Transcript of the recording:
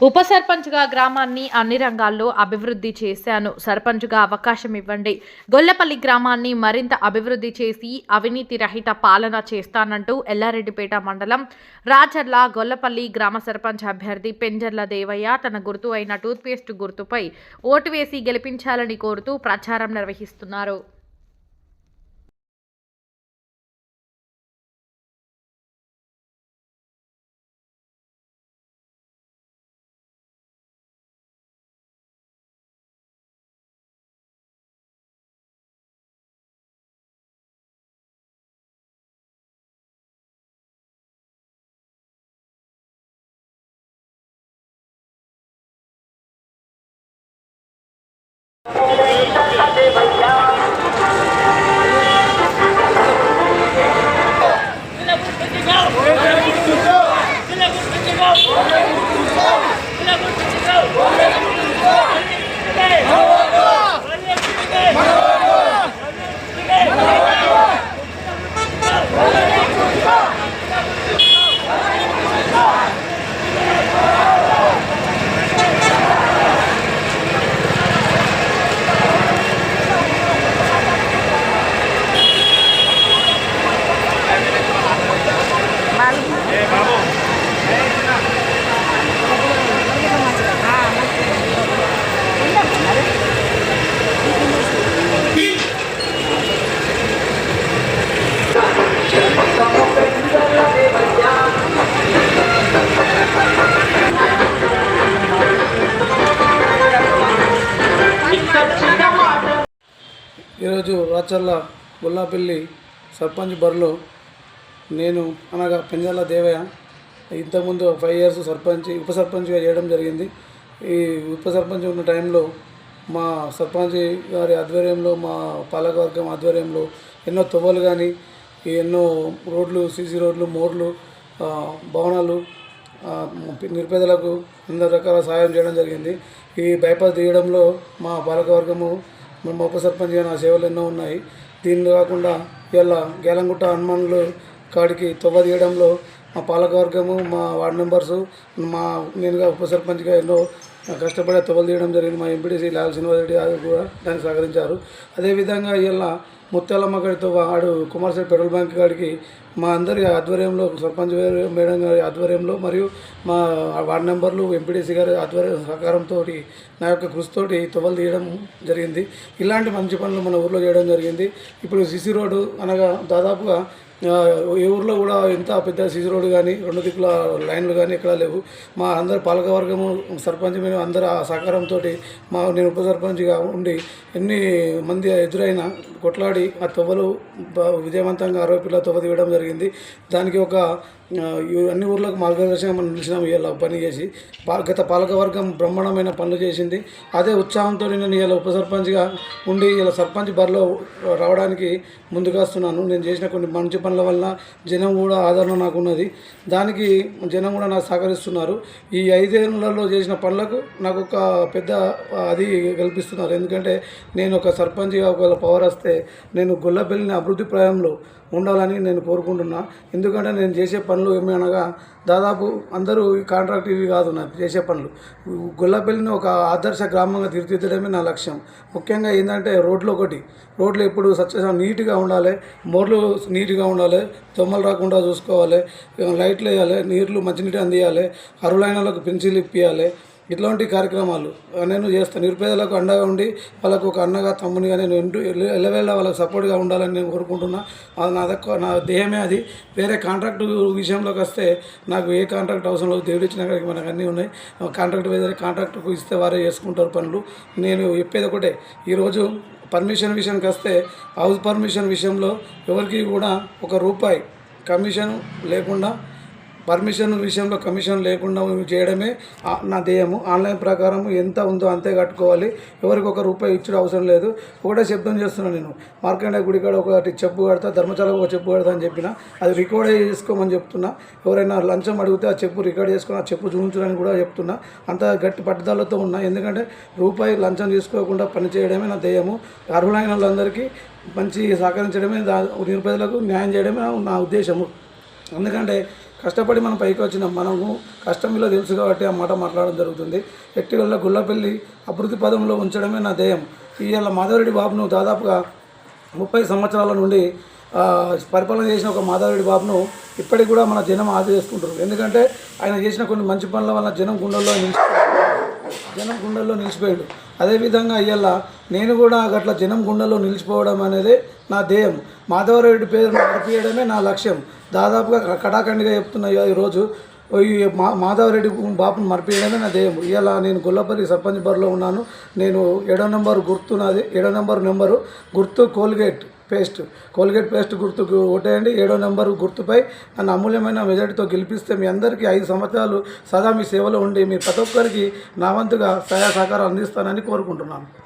ఉప సర్పంచ్గా గ్రామాన్ని అన్ని రంగాల్లో అభివృద్ధి చేశాను. సర్పంచ్గా అవకాశం ఇవ్వండి. గొల్లపల్లి గ్రామాన్ని మరింత అభివృద్ధి చేసి అవినీతి రహిత పాలన చేస్తానంటూ ఎల్లారెడ్డిపేట మండలం రాచర్ల గొల్లపల్లి గ్రామ సర్పంచ్ అభ్యర్థి పెంజర్ల దేవయ్య తన గుర్తు అయిన టూత్పేస్ట్ గుర్తుపై ఓటు వేసి గెలిపించాలని కోరుతూ ప్రచారం నిర్వహిస్తున్నారు. Yeah. వాచర్ల బుల్లాపల్లి సర్పంచ్ బరిలో నేను అనగా పెంజాల దేవయ్య. ఇంతకుముందు ఫైవ్ ఇయర్స్ సర్పంచ్ ఉప సర్పంచ్గా చేయడం జరిగింది. ఈ ఉప సర్పంచ్ ఉన్న టైంలో మా సర్పంచ్ గారి ఆధ్వర్యంలో మా పాలకవర్గం ఆధ్వర్యంలో ఎన్నో తొవ్వలు కానీ ఎన్నో రోడ్లు సీసీ రోడ్లు మోర్లు భవనాలు నిరుపేదలకు అందరి రకాల సహాయం చేయడం జరిగింది. ఈ బైపాస్ తీయడంలో మా పాలకవర్గము మేము ఉప సర్పంచ్గా నా సేవలు ఎన్నో ఉన్నాయి. దీనిలో కాకుండా ఇలా గేలంగుట్ట హనుమాన్లు కాడికి తొవ్వ తీయడంలో మా పాలకవర్గము మా వార్డు మెంబర్సు మా నేనుగా ఉప సర్పంచ్గా ఎన్నో కష్టపడే తొవ్వలు తీయడం జరిగింది. మా ఎంపీటీసీ లాల్ శ్రీనివాసరెడ్డి గారు కూడా దానికి సహకరించారు. అదేవిధంగా ఇలా ముత్యాలమ్మ గారితో ఆడు కుమార్సెట్ పెట్రోల్ బంక్ గారికి మా అందరి ఆధ్వర్యంలో సర్పంచ్ గారు మేడం గారి ఆధ్వర్యంలో మరియు మా వార్డ్ మెంబర్లు ఎంపీడీసీ గారి ఆధ్వర్య సహకారంతో నా యొక్క కృషితోటి తువ్వలు తీయడం జరిగింది. ఇలాంటి మంచి పనులు మన ఊర్లో చేయడం జరిగింది. ఇప్పుడు సిసి రోడ్డు అనగా దాదాపుగా ఏ ఊర్లో కూడా ఎంత పెద్ద సీసీ రోడ్డు కానీ రెండు దిక్కుల లైన్లు కానీ ఎక్కడా లేవు. మా అందరి పాలకవర్గము సర్పంచ్ మేము అందరి ఆ సహకారంతో మా నేను ఉప సర్పంచ్గా ఉండి ఎన్ని మంది ఎదురైనా కొట్లాడి ఆ తొవ్వలు విజయవంతంగా అరవై పిల్లల తొవ్వ తీయడం జరిగింది. దానికి ఒక అన్ని ఊర్లకు మార్గదర్శనం మనం నిలిచినాం. ఇలా పని చేసి గత పాలకవర్గం బ్రహ్మాండమైన పనులు చేసింది. అదే ఉత్సాహంతో నేను ఇలా ఉప సర్పంచ్గా ఉండి ఇలా సర్పంచ్ బరిలో రావడానికి ముందుకొస్తున్నాను నేను చేసిన కొన్ని మంచి పనుల వల్ల జనం కూడా ఆదరణ నాకు ఉన్నది. దానికి జనం కూడా నాకు సహకరిస్తున్నారు. ఈ ఐదేళ్ళలో చేసిన పనులకు నాకు ఒక పెద్ద అది కల్పిస్తున్నారు. ఎందుకంటే నేను ఒక సర్పంచ్గా ఒకవేళ పవర్ వస్తే నేను గొల్లపల్లిని అభివృద్ధి ప్రాయంలో ఉండాలని నేను కోరుకుంటున్నా. ఎందుకంటే నేను చేసే పనులు ఏమనగా అనగా దాదాపు అందరూ ఈ కాంట్రాక్ట్ ఇవి కాదు నాకు చేసే పనులు. గొల్లపల్లిని ఒక ఆదర్శ గ్రామంగా తీర్చిదిద్దడమే నా లక్ష్యం. ముఖ్యంగా ఏంటంటే రోడ్లు ఒకటి. రోడ్లు ఎప్పుడు సత్య నీట్గా ఉండాలి మోర్లు నీట్గా ఉండాలి దొమ్మలు రాకుండా చూసుకోవాలి లైట్లు వేయాలి నీళ్ళు మంచినీటి అందియాలి అరులైన పెన్సిల్ ఇప్పియాలి ఇట్లాంటి కార్యక్రమాలు నేను చేస్తాను నిరుపేదలకు అండగా ఉండి వాళ్ళకు ఒక అన్నగా తమ్మునిగా నేను ఎంటూ ఎల్లవేళ వాళ్ళకి సపోర్ట్గా ఉండాలని నేను కోరుకుంటున్నా. నా దక్క నా దేహమే అది. వేరే కాంట్రాక్ట్ విషయంలోకి వస్తే నాకు ఏ కాంట్రాక్ట్ అవసరం లేదు. దేవుడు ఇచ్చిన కాడికి మనకు అన్నీ ఉన్నాయి. కాంట్రాక్ట్ వేరే కాంట్రాక్ట్కు ఇస్తే వారే చేసుకుంటారు పనులు. నేను చెప్పేది ఒకటే. ఈరోజు పర్మిషన్ విషయానికి వస్తే హౌస్ పర్మిషన్ విషయంలో ఎవరికి కూడా ఒక రూపాయి కమిషన్ లేకుండా పర్మిషన్ విషయంలో కమిషన్ లేకుండా చేయడమే నా ధ్యేయము. ఆన్లైన్ ప్రకారం ఎంత ఉందో అంతే కట్టుకోవాలి. ఎవరికి ఒక రూపాయి ఇచ్చడం అవసరం లేదు. ఒకటే శబ్దం చేస్తున్నాను నేను. మార్కండే గుడి కాడ ఒకటి చెప్పు కడతా ధర్మశాలకు ఒక చెప్పు కడతా అని చెప్పిన అది రికార్డ్ చేసుకోమని చెప్తున్నా. ఎవరైనా లంచం అడిగితే ఆ చెప్పు రికార్డ్ చేసుకుని ఆ చెప్పు చూపించడానికి కూడా చెప్తున్నా. అంత గట్టి పట్టుదలతో ఉన్నా. ఎందుకంటే రూపాయి లంచం తీసుకోకుండా పని చేయడమే నా ధ్యేయము. అర్హులైన వాళ్ళందరికీ మంచి సహకరించడమే నిరుపేదలకు న్యాయం చేయడమే నా ఉద్దేశము. ఎందుకంటే కష్టపడి మనం పైకి వచ్చినాం మనము కష్టం ఇలా తెలుసు కాబట్టి ఆ మాట మాట్లాడడం జరుగుతుంది. ఎట్టి వల్ల గుల్లపల్లి అభివృద్ధి పదంలో ఉంచడమే నా ధ్యేయం. ఇవాళ మాధవరెడ్డి బాబును దాదాపుగా ముప్పై సంవత్సరాల నుండి పరిపాలన చేసిన ఒక మాధవరెడ్డి బాబును ఇప్పటికి కూడా మన జనం ఆదరిస్తుంటారు ఎందుకంటే ఆయన చేసిన కొన్ని మంచి పనుల వల్ల జనం గుండెల్లో నిలిచిపోయాడు జనం గుండెల్లో నిలిచిపోయాడు అదేవిధంగా ఇవాళ నేను కూడా అట్లా జనం గుండెల్లో నిలిచిపోవడం అనేది నా ధ్యేయం. మాధవరెడ్డి పేరును నడిపించడమే నా లక్ష్యం. దాదాపుగా కడాఖండిగా చెప్తున్నా ఈరోజు ఈ మా మాధవరెడ్డి బాపును మర్పియడమే నా ధ్యేయం. ఇలా నేను గొల్లపల్లి సర్పంచ్ బరిలో ఉన్నాను. నేను ఏడో నెంబర్ గుర్తు నాది ఏడో నెంబర్ నెంబరు గుర్తు కోల్గేట్ పేస్ట్. కోల్గేట్ పేస్ట్ గుర్తుకు ఓటేయండి. ఏడో నెంబరు గుర్తుపై నన్ను అమూల్యమైన మెజార్టీతో గెలిపిస్తే మీ అందరికీ ఐదు సంవత్సరాలు సదా మీ సేవలో ఉండి మీ ప్రతి ఒక్కరికి నా వంతుగా సహాయ సహకారం అందిస్తానని కోరుకుంటున్నాను.